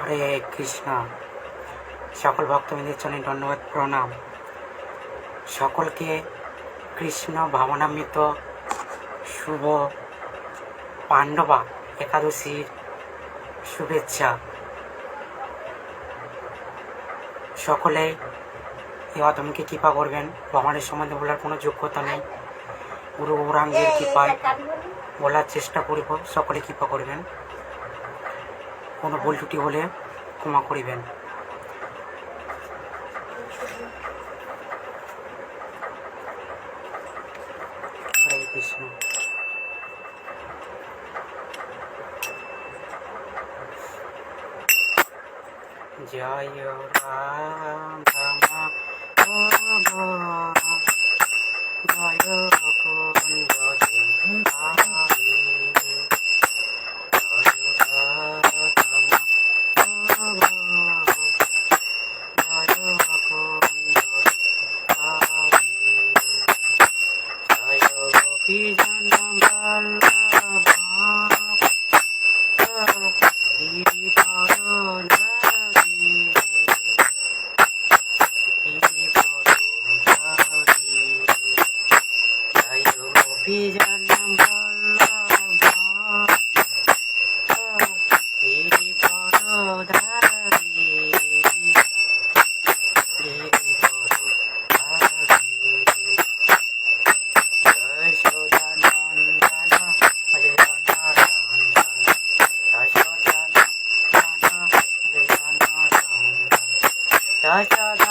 হরে কৃষ্ণ। সকল ভক্তবৃন্দের জন্য ধন্যবাদ, প্রণাম। সকলকে কৃষ্ণ ভাবনামৃত শুভ পাণ্ডবা একাদশীর শুভেচ্ছা। সকলে এই অদমকে কৃপা করবেন। ভগবানের সম্বন্ধে বলার কোনো যোগ্যতা নেই। গুরু গৌরাঙ্গের কৃপায় বলার চেষ্টা করিব। সকলে কৃপা করবেন। কোনো ভুল ত্রুটি হলে ক্ষমা করিবেন। হরে কৃষ্ণ। জয় রাম জয় Bye, guys.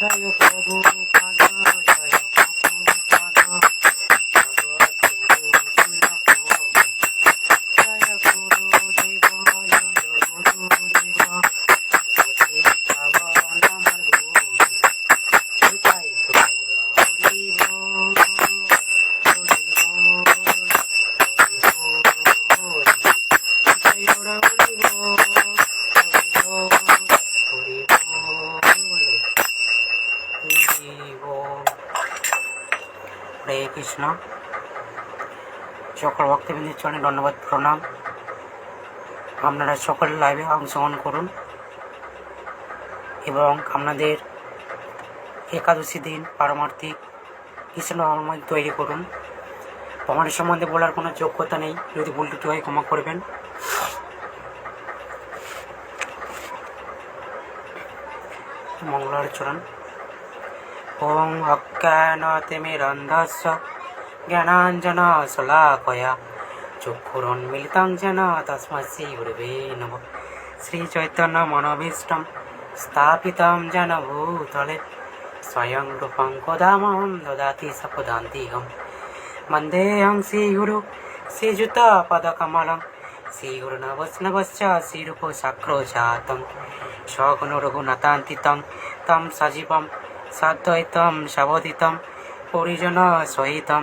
জয় প্রভু পাদ জয় প্রভু পাদ জগৎ গুরু শিল প্রভু জয় গুরু দেব জয় গুরু দেব অতি পাবন আমার গুরু জয় গুরু হরি বল হরি বল হরি বল জয় হরি বল হরি বল হরি বল হরি বল হরে কৃষ্ণ সকল ভক্তবৃন্দের চরণে ধন্যবাদ, প্রণাম। আপনারা সকল লাইভে অংশগ্রহণ করুন এবং আপনাদের একাদশী দিন পারমার্থিক কৃষ্ণ তৈরি করুন। ভগবানের সম্বন্ধে বলার কোনো যোগ্যতা নেই, যদি ভুল টুটি হয় ক্ষমা করবেন। মঙ্গলাচরণ ওং অজ্ঞানতিমিরন্ধস্য। জ্ঞানাঞ্জনা শলাকয়া চক্ষুরন্মিলিতাং যেন তস্মৈ শ্রীগুরুবে নম। শ্রীচৈতন্য মনোভীষ্টম স্থাপিতং যেন ভূতলে। স্বয়ং রূপং কদামহং দদাতি সপদান্তিহম। মন্দেহং শ্রীগুরু শ্রীযুতপদকমলং শ্রীগুরুণবৈষ্ণবশ্চ শ্রীরূপ সাক্রজাতং সগুণরঘুনাথান্তিতং तं সজীবং সদ্বৈতং সবোধিতং পরিজন সহিতম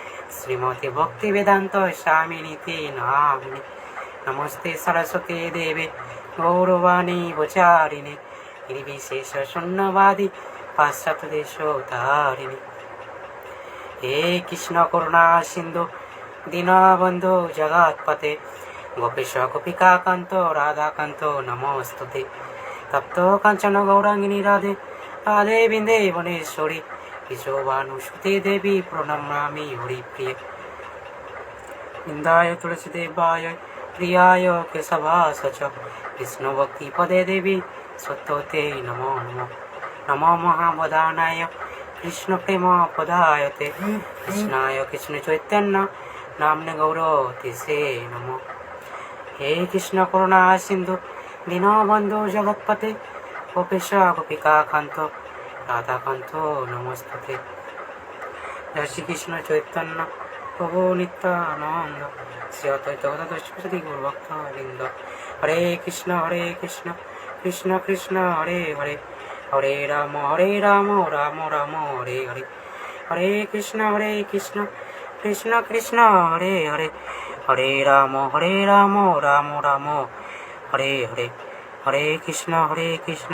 শ্রীমতী ভক্তি বেদান্ত স্বামী নীতি নামিনী নমস্তে সরস্বতী দেবে গৌরবাণী বচারিণী নির্বিশেষ শূন্যবাদী পাশ্চাত্য দেশ তারিণী হে কৃষ্ণ করুণা সিন্ধু দীনবন্ধু জগৎপতে গোপীশ গোপিকাকান্ত রাধাকান্ত নমস্তুতে তপ্ত কাঞ্চন গৌরাঙ্গিনী রাধে রাধে বিন্দে বনেশ্বরী বিশ্বভানুসুতে দেবী প্রণমামি হরিপ্রিয় বৃন্দায় তুলসীদেবায় প্রিয়ায় কেশবাস চ বিষ্ণুভক্তি পদে দেবী সত্যতে নমো নমো নমো মহাবদানায় কৃষ্ণ প্রেম পদায়তে কৃষ্ণায় কৃষ্ণ চৈতন্য নামনে গৌর তিসে নমো হে কৃষ্ণ করুণা সিন্ধু দীনবন্ধু জগৎপতে গোপেশ গোপিকা কান্ত রাধাকান্ত নমস্তে জয় শ্রীকৃষ্ণ চৈতন্য প্রভু নিত্যানন্দ শ্রী অদ্বৈত গুরুভক্ত বৃন্দ হরে কৃষ্ণ হরে কৃষ্ণ কৃষ্ণ কৃষ্ণ হরে হরে হরে রাম হরে রাম রাম রাম হরে হরে হরে কৃষ্ণ হরে কৃষ্ণ কৃষ্ণ কৃষ্ণ হরে হরে হরে রাম হরে রাম রাম রাম হরে হরে হরে কৃষ্ণ হরে কৃষ্ণ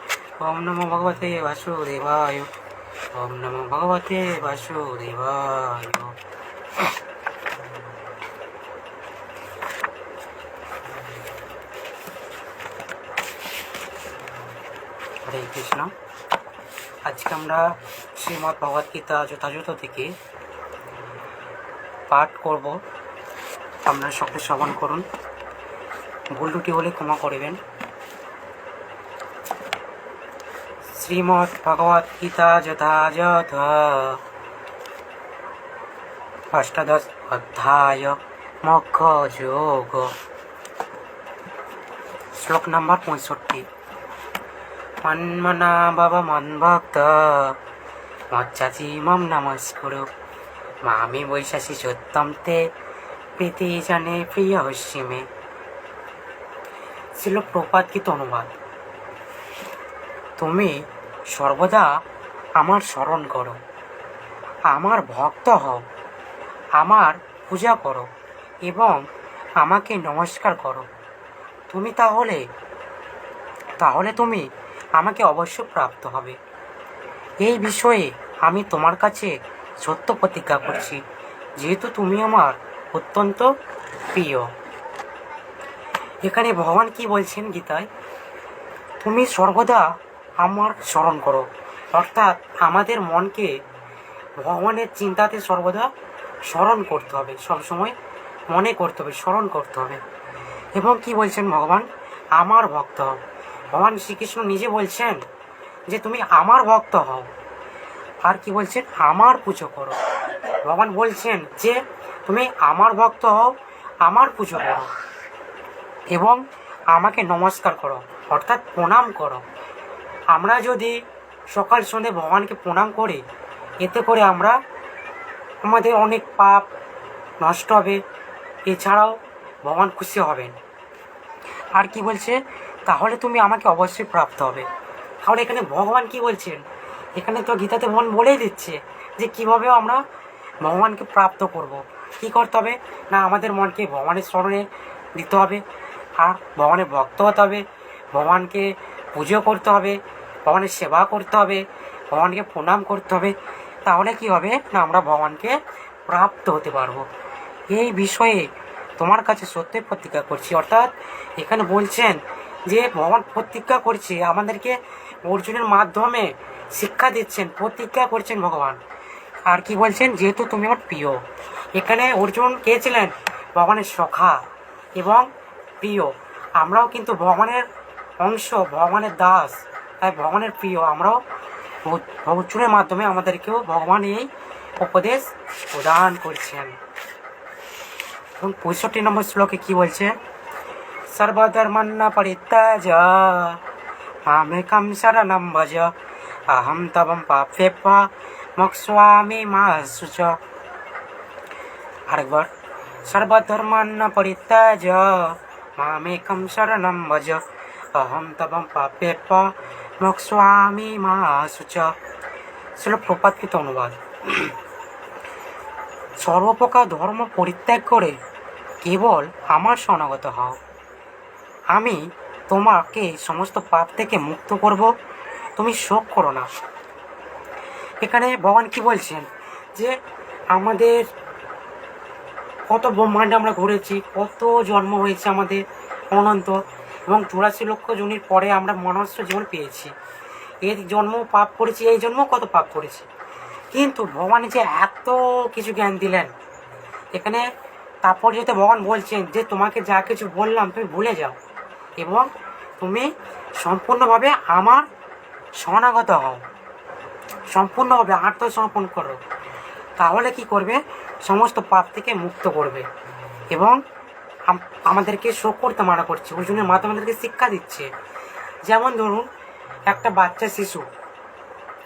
ওম নমো ভগবতে বাসুদেবায়। ওম নমো ভগবতে বাসুদেবায়। হরে কৃষ্ণ। আজকে আমরা শ্রীমদ্ ভগবদ গীতা যথাযথ থেকে পাঠ করব। আপনারা সকলে শ্রবণ করুন। ভুল ত্রুটি হলে ক্ষমা করবেন শ্রীমদ্ ভগবদ গীতা যথাযথ অষ্টাদশ অধ্যায় মক্ষ যোগ শ্লোক নম্বর পঁয়ষট্টি মন্মনা বাবা মনভক্ত মজ্জাজি মম নমস্কুরু মামি বৈশাসী সত্যম তে প্রীতি জানে প্রিয় হস্যিমে ছিল প্রপাতকিত অনুবাদ তুমি সর্বদা আমার স্মরণ করো। আমার ভক্ত হও। আমার পূজা করো এবং আমাকে নমস্কার করো। তুমি তাহলে তাহলে তুমি আমাকে অবশ্য প্রাপ্ত হবে। এই বিষয়ে আমি তোমার কাছে সত্য প্রতিজ্ঞা করছি, যেহেতু তুমি আমার অত্যন্ত প্রিয়। এখানে ভগবান কি বলছেন গীতায়? তুমি সর্বদা আমার স্মরণ করো। অর্থাৎ আমাদের মনকে ভগবানের চিন্তাতে সর্বদা স্মরণ করতে হবে। সবসময় মনে করতে হবে, স্মরণ করতে হবে। এবং কি বলছেন ভগবান? আমার ভক্ত হও। ভগবান শ্রীকৃষ্ণ নিজে বলছেন যে, তুমি আমার ভক্ত হও। আর কি বলছেন? আমার পুজো করো। ভগবান বলছেন যে, তুমি আমার ভক্ত হও, আমার পুজো করো এবং আমাকে নমস্কার করো, অর্থাৎ প্রণাম করো। আমরা যদি সকাল সন্ধে ভগবানকে প্রণাম করি, এতে করে আমরা আমাদের অনেক পাপ নষ্ট হবে। এছাড়াও ভগবান খুশি হবেন। আর কি বলছে? তাহলে তুমি আমাকে অবশ্যই প্রাপ্ত হবে। তাহলে এখানে ভগবান কি বলছেন? এখানে তো গীতাতে ভগবান বলেই দিচ্ছে যে কীভাবে আমরা ভগবানকে প্রাপ্ত করব। কি করতে হবে? না, আমাদের মনকে ভগবানের স্মরণে দিতে হবে। আর ভগবানের ভক্ত হতে হবে। ভগবানকে পুজো করতে হবে, ভগবানের সেবা করতে হবে, ভগবানকে প্রণাম করতে হবে, তাহলে কি হবে না আমরা ভগবানকে প্রাপ্ত হতে পারব। এই বিষয়ে তোমার কাছে সত্যি প্রতিজ্ঞা করছি। অর্থাৎ এখানে বলছেন যে ভগবান প্রতিজ্ঞা করছে, আমাদেরকে অর্জুনের মাধ্যমে শিক্ষা দিচ্ছেন, প্রতিজ্ঞা করছেন ভগবান। আর কি বলছেন? যেহেতু তুমি আমার প্রিয়, এখানে অর্জুন কে ছিলেন? ভগবানের সখা এবং প্রিয়। আমরাও কিন্তু ভগবানের অংশ ভগবানের দাস। তাই ভগবানের প্রিয়। আমরাও অর্জুনের মাধ্যমে আমাদেরকেও ভগবান এই উপদেশ প্রদান করছেন। এবং পঁয়ষট্টি নম্বর শ্লোকে কি বলছে? সর্বধর্মান্ন পরিত্যাজ মামেকম শরণম ভজ। অহম তবম পাপেপ্য মক্ষ্যামি মা শুচ আরেকবার সর্বধর্মান্ন পরিত্যাজ মামেকম শরণম ভজ। অহম তবম পাপেপ্য মক্ষ্যামি মা শুচ ছিল প্রপাতকৃত অনুবাদ সর্বপ্রকার ধর্ম পরিত্যাগ করে কেবল আমার শরণাগত হও। আমি তোমাকে সমস্ত পাপ থেকে মুক্ত করব। তুমি শোক করো না। এখানে ভগবান কি বলছেন? যে আমাদের কত ব্রহ্মাণ্ডে আমরা ঘুরেছি, কত জন্ম হয়েছে আমাদের অনন্ত। এবং চুরাশি লক্ষ জনের পরে আমরা মনুষ্য জীবন পেয়েছি। এর জন্ম পাপ করেছি, এই জন্ম কত পাপ করেছি? কিন্তু ভগবান যে এত কিছু জ্ঞান দিলেন, এখানে তারপর যেতে ভগবান বলছেন যে, তোমাকে যা কিছু বললাম, তুমি ভুলে যাও এবং তুমি সম্পূর্ণভাবে আমার শরণাগত হও। সম্পূর্ণভাবে আত্মসমর্পণ করো। তাহলে কি করবে? সমস্ত পাপ থেকে মুক্ত করবে এবং আমাদেরকে শোক করতে মানা করছে। জন্য মাধ্যমে আমাদেরকে শিক্ষা দিচ্ছে। যেমন ধরুন, একটা বাচ্চা শিশু।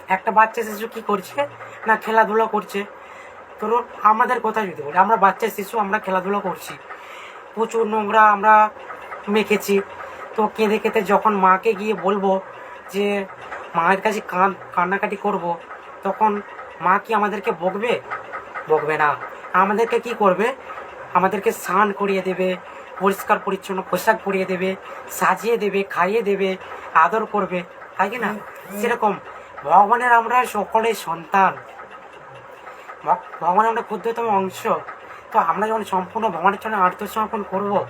একটা বাচ্চা শিশু কি করছে? না, খেলাধুলা করছে। ধরুন, আমাদের কথা যদি বলি, আমরা বাচ্চা শিশু, আমরা খেলাধুলা করছি। প্রচুর নোংরা আমরা মেখেছি। তো কেঁদে কেঁদে যখন মাকে গিয়ে বলব যে, মায়ের কাছে কান, কান্নাকাটি করব তখন মা কি আমাদেরকে বকবে? বকবে না। আমাদেরকে কি করবে? আমাদেরকে স্নান করিয়ে দেবে পরিষ্কার পরিচ্ছন্ন পোশাক পরিয়ে দেবে সাজিয়ে দেবে খাইয়ে দেবে আদর করবে তাই কি না? সেরকম। ভগবানের আমরা সকলের সন্তান। ভগ- ভগবানের আমরা ক্ষুদ্রতম অংশ। তো আমরা যখন সম্পূর্ণ ভগবানের জন্য আত্মসমর্পণ করব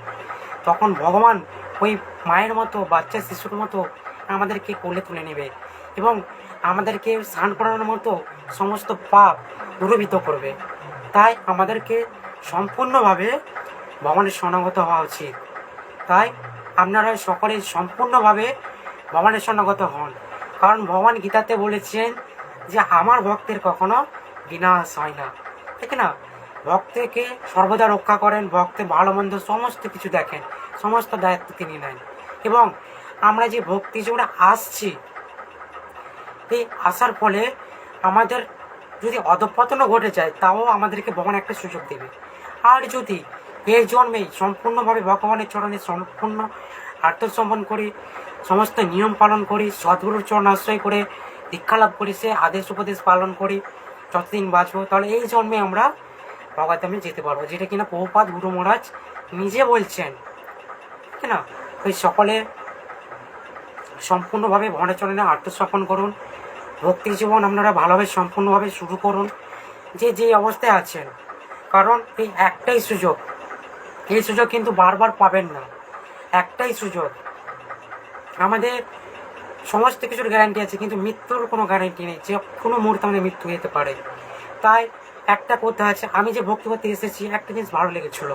তখন ভগবান ওই মায়ের মতো বাচ্চা শিশুর মতো আমাদেরকে কোলে তুলে নেবে এবং আমাদেরকে স্নান করানোর মতো সমস্ত পাপ দূরীভূত করবে। তাই আমাদেরকে সম্পূর্ণভাবে ভগবানের শরণাগত হওয়া উচিত। তাই আপনারা সকলে সম্পূর্ণভাবে ভগবানের শরণাগত হন। কারণ ভগবান গীতাতে বলেছেন যে, আমার ভক্তের কখনো বিনাশ হয় না। ঠিক না? ভক্তকে সর্বদা রক্ষা করেন ভক্তের ভালো মন্দ সমস্ত কিছু দেখেন, সমস্ত দায়িত্ব তিনি নেন। এবং আমরা যে ভক্তি জীবনে আসছি, এই আসার ফলে আমাদের যদি অধপতনও ঘটে যায়, তাও আমাদেরকে ভগবান একটা সুযোগ দেবে। আর যদি এই জন্মেই সম্পূর্ণভাবে ভগবানের চরণে সম্পূর্ণ আত্মসমর্পণ করি, সমস্ত নিয়ম পালন করি, সদ্গুরুর চরণ আশ্রয় করে, দীক্ষা লাভ করি, সে আদেশ উপদেশ পালন করি, যতদিন বাঁচবো, তাহলে এই জন্মে আমরা ভগবান যেতে পারব। যেটা কিনা বহুপাত গুরু মহারাজ নিজে বলছেন ঠিক না ওই সকলে সম্পূর্ণভাবে ভগবানের চরণে আত্মসমর্পণ করুন, ভক্তি জীবন আপনারা ভালোভাবে সম্পূর্ণভাবে শুরু করুন, যে যে অবস্থায় আছেন। কারণ এই একটাই সুযোগ। এই সুযোগ কিন্তু বারবার পাবেন না। একটাই সুযোগ। আমাদের সমস্ত কিছুর গ্যারান্টি আছে, কিন্তু মৃত্যুর কোনো গ্যারান্টি নেই। যে কোনো মুহূর্তে আমাদের মৃত্যু হতে পারে। তাই একটা কথা আছে, আমি যে ভক্তি করতে এসেছি, একটা জিনিস ভালো লেগেছিল।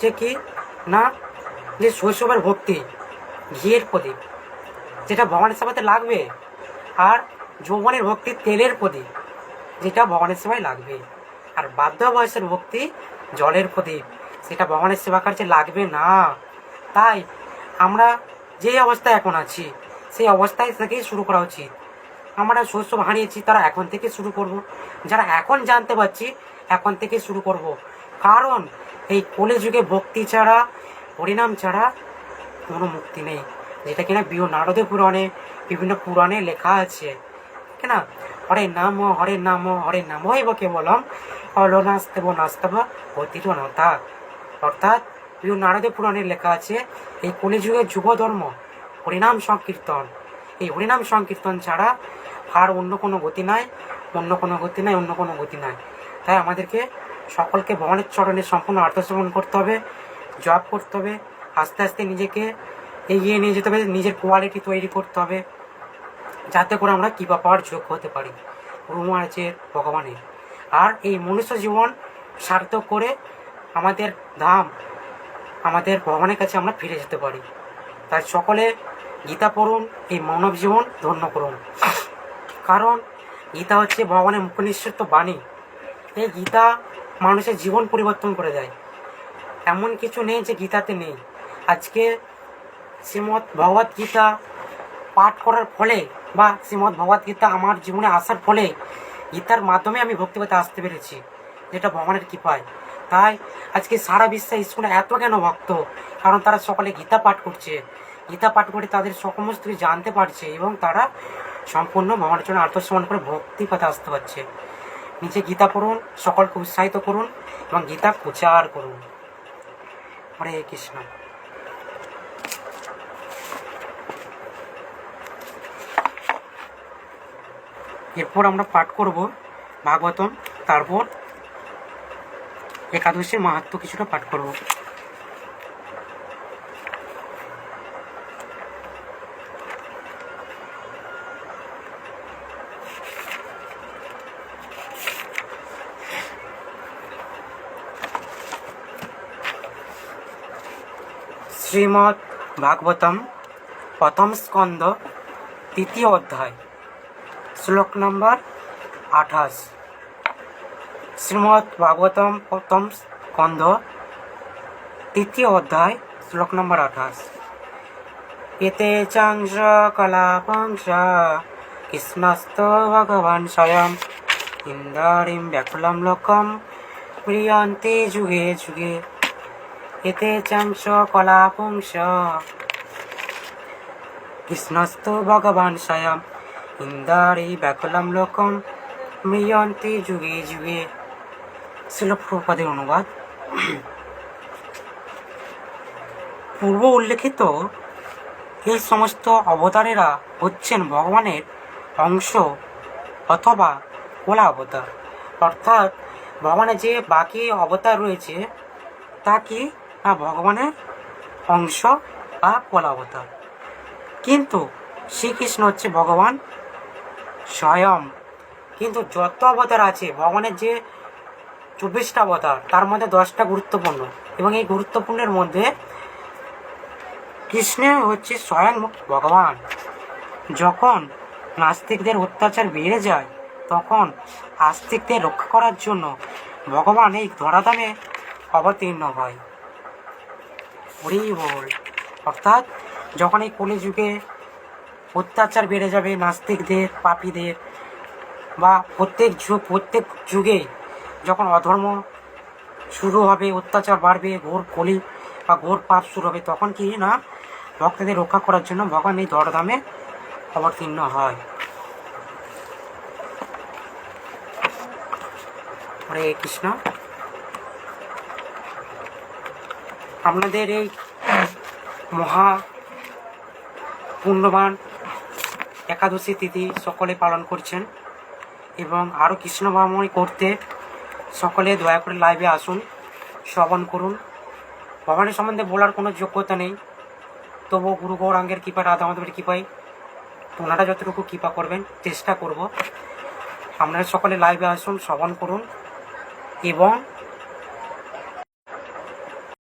যে কি? না, যে শৈশবের ভক্তি, ঘিয়ের প্রদীপ, যেটা ভগবানের সেবাতে লাগবে, আর যৌবনের ভক্তি, তেলের প্রদীপ, যেটা ভগবানের সেবায় লাগবে। আর বাধ্য বয়সের ভক্তি জলের প্রদীপ। সেটা ভগবানের সেবা কার্যে লাগবে না। তাই আমরা যে অবস্থায় এখন আছি, সেই অবস্থায় থেকেই শুরু করা উচিত। আমরা শস্য হারিয়েছি, তারা এখন থেকে শুরু করব। যারা এখন জানতে পারছি, এখন থেকে শুরু করব। কারণ এই কলি যুগে ভক্তি ছাড়া, হরিনাম ছাড়া কোনো মুক্তি নেই। যেটা কিনা বিহ নারদে পুরাণে, বিভিন্ন পুরাণে লেখা আছে। কেনা? হরে নাম হরে নাম হরে নাম। হইব কেবলম হলো নাস্তব নাস্তব অতীত নাথা অর্থাৎ বিভিন্ন নারদে পুরাণে লেখা আছে, এই কলিযুগের যুব ধর্ম হরিনাম সংকীর্তন। এই হরিনাম সংকীর্তন ছাড়া আর অন্য কোনো গতি নাই, অন্য কোনো গতি নাই, অন্য কোনো গতি নাই। তাই আমাদেরকে সকলকে ভগবানের চরণে সম্পূর্ণ আত্মসমর্পণ করতে হবে জব করতে হবে, আস্তে আস্তে নিজেকে এগিয়ে নিয়ে যেতে হবে, নিজের কোয়ালিটি তৈরি করতে হবে, যাতে করে আমরা কৃপা পাওয়ার যোগ্য হতে পারি। গুরু মহারাজের ভগবানের। আর এই মনুষ্য জীবন সার্থক করে আমাদের ধাম, আমাদের ভগবানের কাছে আমরা ফিরে যেতে পারি। তাই সকলে গীতা পড়ুন, এই মানব জীবন ধন্য করুন। কারণ গীতা হচ্ছে ভগবানের মুখ নিঃসৃত বাণী। এই গীতা মানুষের জীবন পরিবর্তন করে দেয়। এমন কিছু নেই যে গীতাতে নেই। আজকে শ্রীমৎ ভগবত গীতা পাঠ করার ফলে বা শ্রীমৎ ভগবত গীতা আমার জীবনে আসার ফলে গীতার মাধ্যমে আমি ভক্তিপথে আসতে পেরেছি, যেটা ভগবানের কৃপায়। তাই আজকে সারা বিশ্বে স্কুলে এত কেন ভক্ত, কারণ তারা সকলে গীতা পাঠ করছে। গীতা পাঠ করে তাদের সমস্ত কিছু জানতে পারছে এবং তারা সম্পূর্ণ ভগবানের জন্য আত্মসম্মান করে ভক্তি পথে আসতে পারছে। নিজে গীতা পড়ুন, সকলকে উৎসাহিত করুন এবং গীতা প্রচার করুন। হরে কৃষ্ণ। এরপর আমরা পাঠ করব ভাগবতম তারপর একাদশীর মাহাত্ম কিছুটা পাঠ করব। শ্রীমৎ ভাগবতম প্রথম স্কন্দ তৃতীয় অধ্যায়। শ্লোক নম্বর আঠাশ। শ্রীমৎ ভাগবতম প্রথম স্কন্ধ, তৃতীয় অধ্যায়, শ্লোক নম্বর আঠাশ। এতে চাংস কলাপাংস কৃষ্ণস্ত ভগবান স্বয়ং। ইন্দারিম ব্যাকুলম লোকম প্রিয়ন্তে যুগে যুগে। এতে চাংস কলাপংস কৃষ্ণস্ত ভগবান স্বয়ং। ইন্দারি ব্যাকলাম লোকম, মৃয়ন্তে যুগে যুগে। ছিল প্রপাদের অনুবাদ। পূর্ব উল্লেখিত এই সমস্ত অবতারেরা হচ্ছেন ভগবানের অংশ অথবা কোলা অবতার। অর্থাৎ ভগবানের যে বাকি অবতার রয়েছে, তা কি? না, ভগবানের অংশ বা কোলা অবতার। কিন্তু শ্রীকৃষ্ণ হচ্ছে ভগবান স্বয়ং। কিন্তু যত অবতার আছে, ভগবানের যে চব্বিশটা অবতার, তার মধ্যে দশটা গুরুত্বপূর্ণ। এবং এই গুরুত্বপূর্ণের মধ্যে কৃষ্ণ হচ্ছে স্বয়ং ভগবান। যখন নাস্তিকদের অত্যাচার বেড়ে যায়, তখন আস্তিকদের রক্ষা করার জন্য ভগবান এই ধরাধামে অবতীর্ণ হয়। হরি অর্থাৎ যখন এই কলিযুগে অত্যাচার বেড়ে যাবে নাস্তিকদের, পাপীদের। বা প্রত্যেক যুগ প্রত্যেক যুগে যখন অধর্ম শুরু হবে, অত্যাচার বাড়বে, ঘোর কলি বা ঘোর পাপ শুরু হবে, তখন কি না ভক্তদের রক্ষা করার জন্য ভগবান এই দরদামে অবতীর্ণ হয়। হরে কৃষ্ণ। আপনাদের এই মহা পুণ্যবান একাদশী তিথি সকলে পালন করছেন এবং আরও কৃষ্ণ ভাবময় করতে সকলে দয়া করে লাইভে আসুন, শ্রবণ করুন। ভগবানের সম্বন্ধে বলার কোনো যোগ্যতা নেই। তবুও গুরু গৌরাঙ্গের কৃপা, রাধা মাধবের কৃপায় ওনারা যতটুকু কৃপা করবেন, চেষ্টা করব। আপনারা সকলে লাইভে আসুন, শ্রবণ করুন এবং